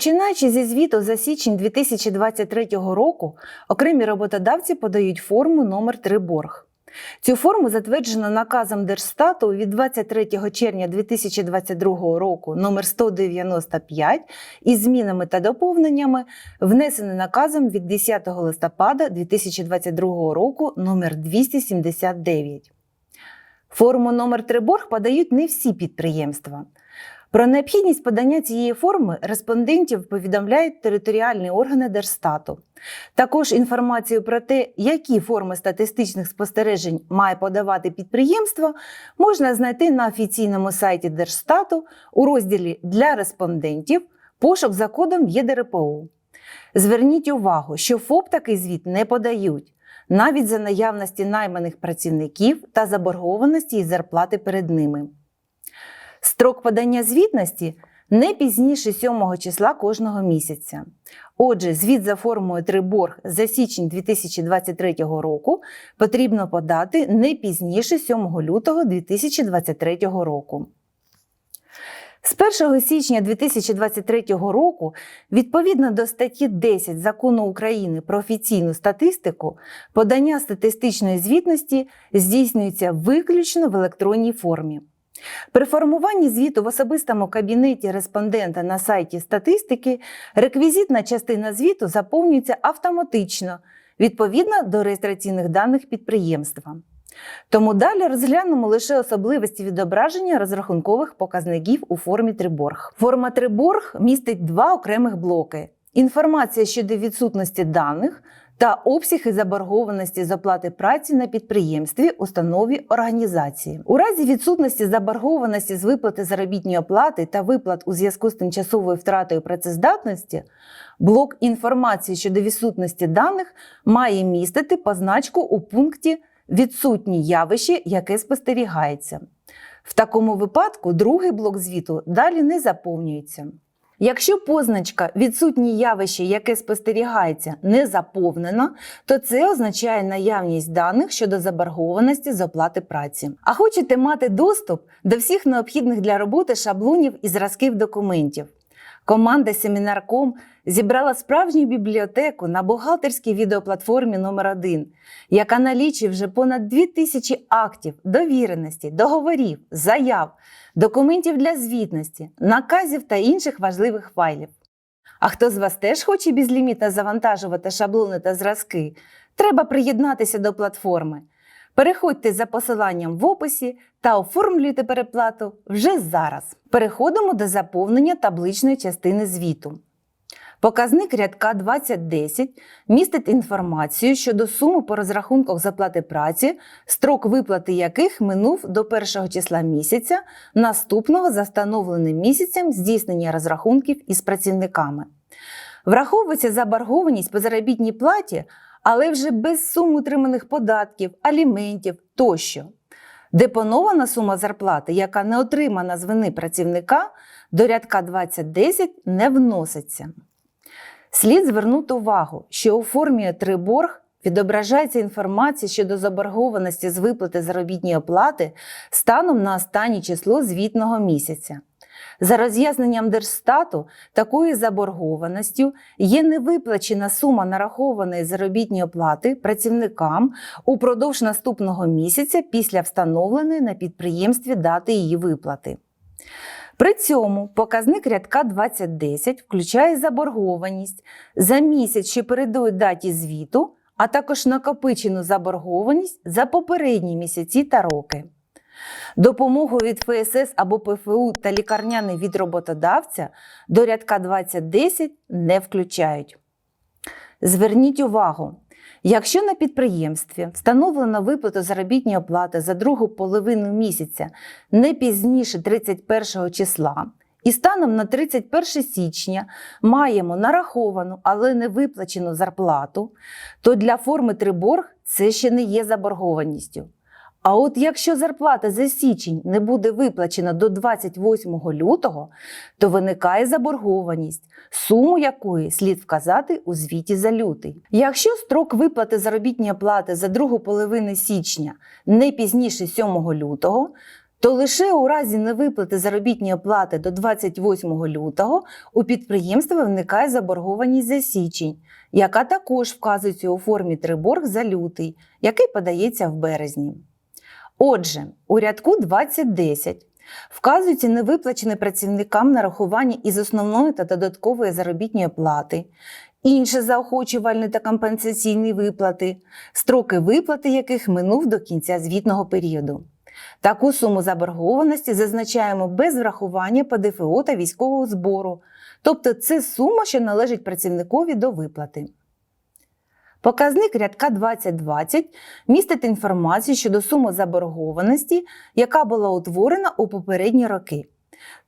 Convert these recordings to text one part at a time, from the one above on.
Починаючи зі звіту за січень 2023 року, окремі роботодавці подають форму номер 3 борг. Цю форму затверджено наказом Держстату від 23 червня 2022 року номер 195 із змінами та доповненнями, внесений наказом від 10 листопада 2022 року номер 279. Форму номер 3 борг подають не всі підприємства. Про необхідність подання цієї форми респондентів повідомляють територіальні органи Держстату. Також інформацію про те, які форми статистичних спостережень має подавати підприємство, можна знайти на офіційному сайті Держстату у розділі Для респондентів пошук за кодом ЄДРПО. Зверніть увагу, що ФОП такий звіт не подають, навіть за наявності найманих працівників та заборгованості із зарплати перед ними. Строк подання звітності не пізніше 7 числа кожного місяця. Отже, звіт за формою 3 борг за січень 2023 року потрібно подати не пізніше 7 лютого 2023 року. З 1 січня 2023 року, відповідно до статті 10 Закону України про офіційну статистику, подання статистичної звітності здійснюється виключно в електронній формі. При формуванні звіту в особистому кабінеті респондента на сайті статистики реквізитна частина звіту заповнюється автоматично відповідно до реєстраційних даних підприємства. Тому далі розглянемо лише особливості відображення розрахункових показників у формі Триборг. Форма Триборг містить два окремих блоки: інформація щодо відсутності даних та обсяги заборгованості з оплати праці на підприємстві, установі організації. У разі відсутності заборгованості з виплати заробітної оплати та виплат у зв'язку з тимчасовою втратою працездатності, блок інформації щодо відсутності даних має містити позначку у пункті Відсутні явище, яке спостерігається. В такому випадку другий блок звіту далі не заповнюється. Якщо позначка відсутнє явище, яке спостерігається, не заповнена, то це означає наявність даних щодо заборгованості з оплати праці. А хочете мати доступ до всіх необхідних для роботи шаблонів і зразків документів. Команда Семінарком зібрала справжню бібліотеку на бухгалтерській відеоплатформі номер 1 яка налічує вже понад 2000 актів, довіреностей, договорів, заяв, документів для звітності, наказів та інших важливих файлів. А хто з вас теж хоче безлімітно завантажувати шаблони та зразки, треба приєднатися до платформи. Переходьте за посиланням в описі та оформлюйте переплату вже зараз. Переходимо до заповнення табличної частини звіту. Показник рядка 2010 містить інформацію щодо суми по розрахунках заплати праці, строк виплати яких минув до першого числа місяця, наступного за встановленим місяцем здійснення розрахунків із працівниками. Враховується заборгованість по заробітній платі, але вже без сум утриманих податків, аліментів тощо. Депонована сума зарплати, яка не отримана з вини працівника, до рядка 2010 не вноситься. Слід звернути увагу, що у формі «Триборг» відображається інформація щодо заборгованості з виплати заробітної оплати станом на останнє число звітного місяця. За роз'ясненням Держстату, такою заборгованістю є невиплачена сума нарахованої заробітної оплати працівникам упродовж наступного місяця після встановленої на підприємстві дати її виплати. При цьому показник рядка 2010 включає заборгованість за місяць, що передує даті звіту, а також накопичену заборгованість за попередні місяці та роки. Допомогу від ФСС або ПФУ та лікарняний від роботодавця до рядка 2010 не включають. Зверніть увагу, якщо на підприємстві встановлено виплату заробітної оплати за другу половину місяця не пізніше 31 числа, і станом на 31 січня маємо нараховану, але не виплачену зарплату, то для форми триборг це ще не є заборгованістю. А от якщо зарплата за січень не буде виплачена до 28 лютого, то виникає заборгованість, суму якої слід вказати у звіті за лютий. Якщо строк виплати заробітної плати за другу половину січня не пізніше 7 лютого, то лише у разі невиплати заробітної плати до 28 лютого у підприємства виникає заборгованість за січень, яка також вказується у формі триборг за лютий, який подається в березні. Отже, у рядку 2010 вказуються невиплачені працівникам нарахування із основної та додаткової заробітної плати, інші заохочувальні та компенсаційні виплати, строки виплати яких минув до кінця звітного періоду. Таку суму заборгованості зазначаємо без врахування ПДФО та військового збору, тобто це сума, що належить працівникові до виплати. Показник рядка 2020 містить інформацію щодо суми заборгованості, яка була утворена у попередні роки.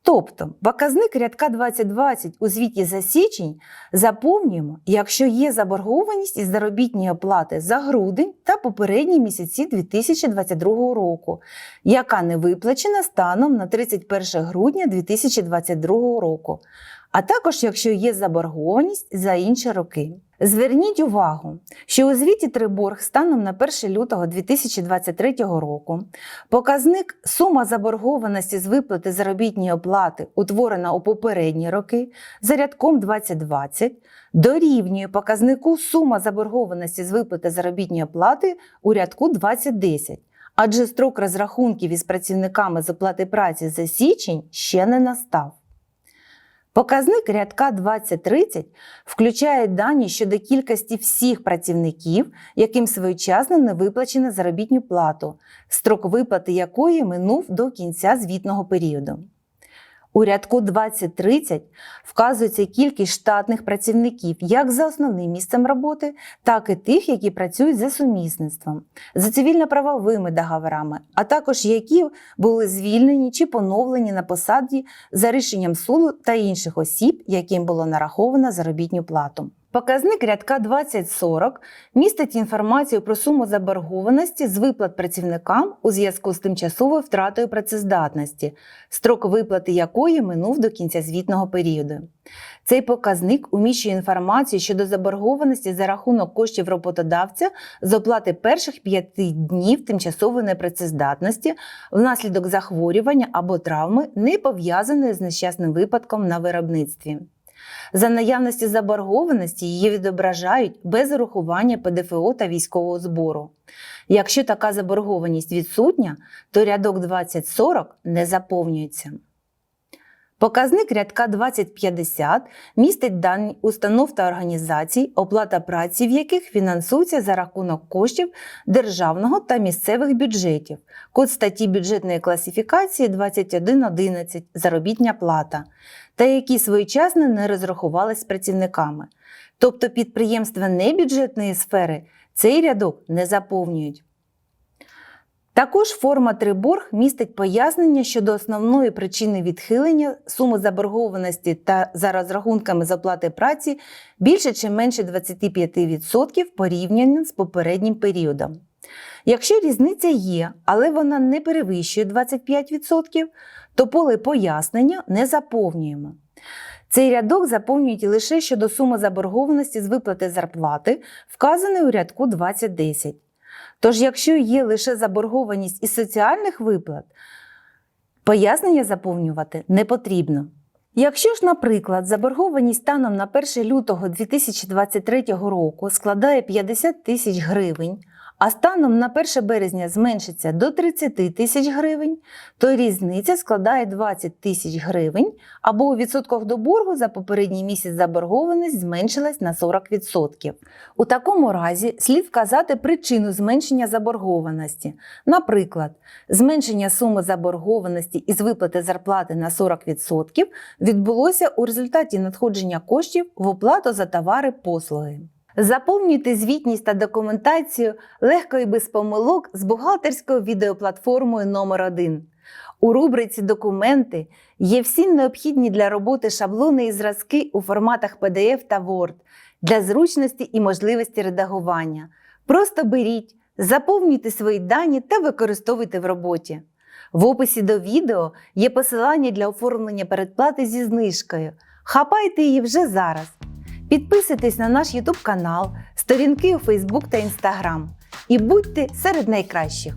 Тобто, показник рядка 2020 у звіті за січень заповнюємо, якщо є заборгованість із заробітної плати за грудень та попередні місяці 2022 року, яка не виплачена станом на 31 грудня 2022 року, а також якщо є заборгованість за інші роки. Зверніть увагу, що у звіті Триборг станом на 1 лютого 2023 року показник сума заборгованості з виплати заробітної оплати, утворена у попередні роки, за рядком 2020, дорівнює показнику сума заборгованості з виплати заробітної плати у рядку 2010, адже строк розрахунків із працівниками з оплати праці за січень ще не настав. Показник рядка 2030 включає дані щодо кількості всіх працівників, яким своєчасно не виплачено заробітну плату, строк виплати якої минув до кінця звітного періоду. У рядку 2030 вказується кількість штатних працівників як за основним місцем роботи, так і тих, які працюють за сумісництвом, за цивільно-правовими договорами, а також які були звільнені чи поновлені на посаді за рішенням суду та інших осіб, яким було нараховано заробітну плату. Показник рядка 2040 містить інформацію про суму заборгованості з виплат працівникам у зв'язку з тимчасовою втратою працездатності, строк виплати якої минув до кінця звітного періоду. Цей показник уміщує інформацію щодо заборгованості за рахунок коштів роботодавця з оплати перших п'яти днів тимчасової непрацездатності внаслідок захворювання або травми, не пов'язаної з нещасним випадком на виробництві. За наявності заборгованості її відображають без урахування ПДФО та військового збору. Якщо така заборгованість відсутня, то рядок 2040 не заповнюється. Показник рядка 2050 містить дані установ та організацій, оплата праці, в яких фінансується за рахунок коштів державного та місцевих бюджетів, код статті бюджетної класифікації 2111 заробітня плата, та які своєчасно не розрахувались працівниками. Тобто підприємства небюджетної сфери цей рядок не заповнюють. Також форма Триборг містить пояснення щодо основної причини відхилення суми заборгованості та за розрахунками з праці більше чи менше 25% порівняно з попереднім періодом. Якщо різниця є, але вона не перевищує 25%, то поле пояснення не заповнюємо. Цей рядок заповнюють лише щодо суми заборгованості з виплати зарплати, вказаної у рядку 2010. Тож, якщо є лише заборгованість із соціальних виплат, пояснення заповнювати не потрібно. Якщо ж, наприклад, заборгованість станом на 1 лютого 2023 року складає 50 тисяч гривень, а станом на 1 березня зменшиться до 30 тисяч гривень, то різниця складає 20 тисяч гривень, або у відсотках до боргу за попередній місяць заборгованість зменшилась на 40%. У такому разі слід вказати причину зменшення заборгованості. Наприклад, зменшення суми заборгованості із виплати зарплати на 40% відбулося у результаті надходження коштів в оплату за товари послуги. Заповнюйте звітність та документацію легко і без помилок з бухгалтерською відеоплатформою номер 1 У рубриці Документи є всі необхідні для роботи шаблони і зразки у форматах PDF та Word для зручності і можливості редагування. Просто беріть, заповнюйте свої дані та використовуйте в роботі. В описі до відео є посилання для оформлення передплати зі знижкою. Хапайте її вже зараз. Підписуйтесь на наш YouTube канал, сторінки у Facebook та Instagram і будьте серед найкращих.